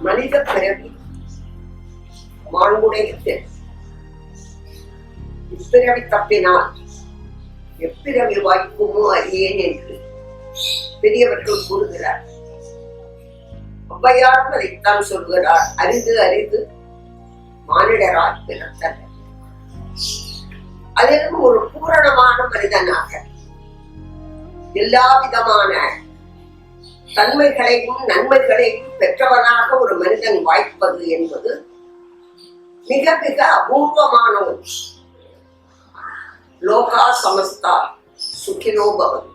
மனித பிறவி மாண்புடைய இப்பிறவி தப்பினால் எப்பிறவி வாய்க்குமோ அறியேன் என்று பெரியவர்கள் கூறுகிறார். ஔவையாரும் அதைத்தான் சொல்கிறார். அரிது அரிது மானிடரால் பிறத்தல் அதிலும் ஒரு பூரணமான மனிதனாக எல்லா விதமான தன்மைகளையும் நன்மைகளையும் பெற்றவனாக ஒரு மனிதன் வாய்ப்பது என்பது மிக மிக அபூர்வமான ஒன்று. லோகா சமஸ்தா சுகினோபவன்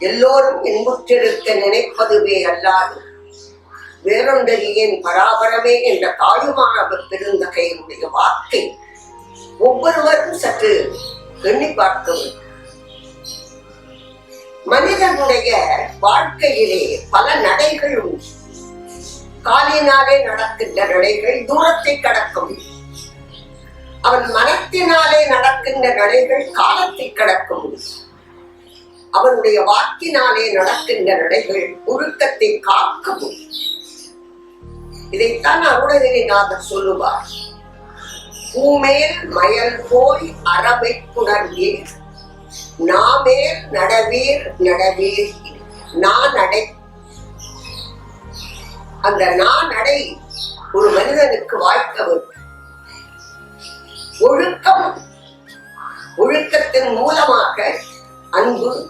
எல்லோரும் இன்புற்றிருக்க நினைப்பதுவே அல்லாது வேறொன்றறியேன் பராபரமே என்ற தாயுமானவர் பெருந்தகையினுடைய வார்த்தை ஒவ்வொருவரும் சற்று எண்ணி பார்க்க வேண்டும். மனிதனுடைய வாழ்க்கையிலே பல நடைகள் உண்டு காலினாலே நடக்கின்ற நடைகள் தூரத்தை கடக்கும். அவன் மனத்தினாலே நடக்கின்ற நடைகள் காலத்தை கடக்கும். அவனுடைய வாக்கினாலே நடக்கின்ற நடைகள் ஒழுக்கத்தை காக்கவும் இதைத்தான் அருணகிரிநாதர் சொல்லுவார். பூமேல் மயல் போய் அறவை புணர்வீர் நாமேல் நடவீர் நடவீர் நான் நடை. அந்த நான் நடை ஒரு மனிதனுக்கு வாய்க்க வேண்டும். ஒழுக்கம் ஒழுக்கத்தின் மூலமாக அன்பு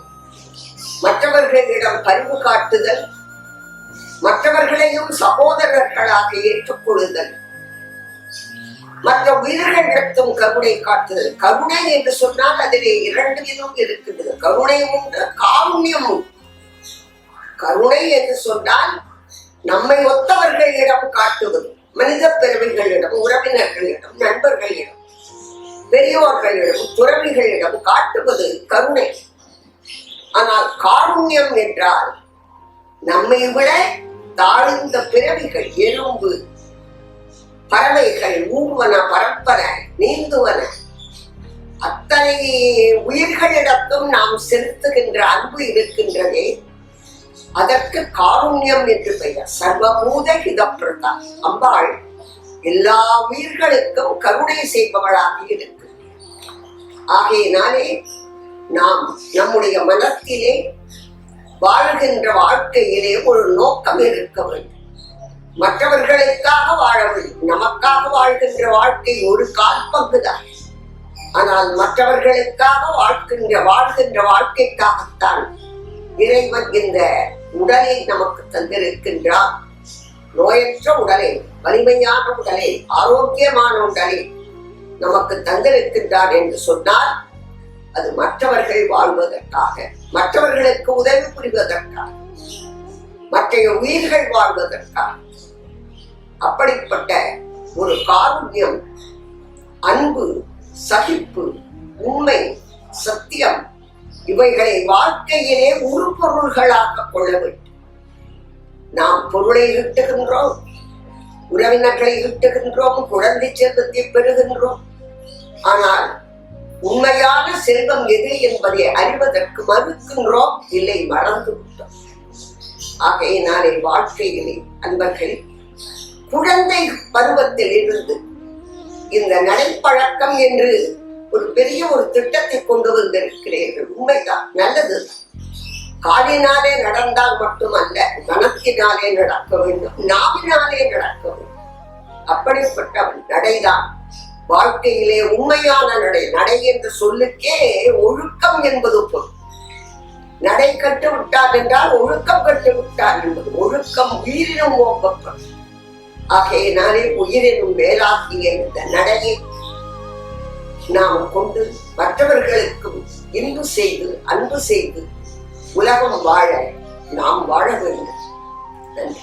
மற்றவர்களிடம் பரிவு காட்டுதல் மற்றவர்களையும் சகோதரர்களாக ஏற்றுக்கொள்ளுதல். மற்ற உயிர்களிடத்தும் கருணை காட்டுதல் கருணை என்று சொன்னால் அதிலே இரண்டு விதம் இருக்கின்றது. கருணை உண்டு காருண்யம் உண்டு. கருணை என்று சொன்னால் நம்மை ஒத்தவர்களிடம் காட்டுவது மனித பிறவிகளிடம் உறவினர்களிடம் நண்பர்களிடம் பெரியோர்களிடம் துறவிகளிடம் காட்டுவது கருணை. ஆனால் காருண்யம் என்றால் நம்மை விட தாழ்ந்த பிறவிகள் எறும்பு பறவைகள் ஊர்வன பரப்பன நீந்துவன. அத்தனை உயிர்களிடத்தும் நாம் செலுத்துகின்ற அன்பு இருக்கின்றதே. அதற்கு காருண்யம் என்று பெயர். சர்வபூத ஹிதப்பிரதா. அம்பாள் எல்லா உயிர்களுக்கும் கருணை செய்பவளாக இருக்கு. ஆகையினாலே நாம் நம்முடைய மனத்திலே வாழ்கின்ற வாழ்க்கையிலே ஒரு நோக்கம் இருக்க வேண்டும். மற்றவர்களுக்காக வாழவில்லை நமக்காக வாழ்கின்ற வாழ்க்கை ஒரு கால் பங்குதான். ஆனால் மற்றவர்களுக்காக வாழ்கின்ற வாழ்கின்ற வாழ்க்கைக்காகத்தான் இறைவன் இந்த உடலை நமக்கு தந்திருக்கின்றார் நோயற்ற உடலை வலிமையான உடலை ஆரோக்கியமான உடலை நமக்கு தந்திருக்கின்றார் என்று சொன்னால் அது மற்றவர்கள் வாழ்வதற்காக மற்றவர்களுக்கு உதவி புரிவதற்காக. மற்றைய உயிர்கள் வாழ்வதற்காக. அப்படிப்பட்ட ஒரு காருண்யம் அன்பு சகிப்பு உண்மை சத்தியம் இவைகளை வாழ்க்கையிலே உருப்பொருள்களாக கொள்ள வேண்டும். நாம் பொருளை ஈட்டுகின்றோம் உறவினர்களை ஈட்டுகின்றோம் குழந்தை செல்வத்தை பெறுகின்றோம். ஆனால் உண்மையான செல்வம் எது என்பதை அறிவதற்கு மறுக்கின்றோம் இல்லை மறந்து விட்டோம் ஆகையினாலே வாழ்க்கையிலே அன்பர்களே குழந்தை பருவத்தில் இருந்து இந்த நடைப்பழக்கம் என்று ஒரு பெரிய ஒரு திட்டத்தை கொண்டு வந்திருக்கிறீர்கள். உண்மைதான் நல்லது. காலினாலே நடந்தால் மட்டுமல்ல மனத்தினாலே நடக்க வேண்டும் நாவினாலே நடக்க வேண்டும். அப்படிப்பட்ட நடைதான். வாழ்க்கையிலே உண்மையான நடை நடை என்ற சொல்லுக்கே ஒழுக்கம் என்பது பொருள். நடை கட்டு விட்டார் என்றால் ஒழுக்கம் கட்டு விட்டார் என்பது. ஒழுக்கம் உயிரினும் ஓப்பப்படும். ஆகையினாலே உயிரினும் வேளாக்கிய இந்த நடையை நாம் கொண்டு மற்றவர்களுக்கும் இன்பு செய்து அன்பு செய்து உலகம் வாழ நாம் வாழ வேண்டும். நன்றி.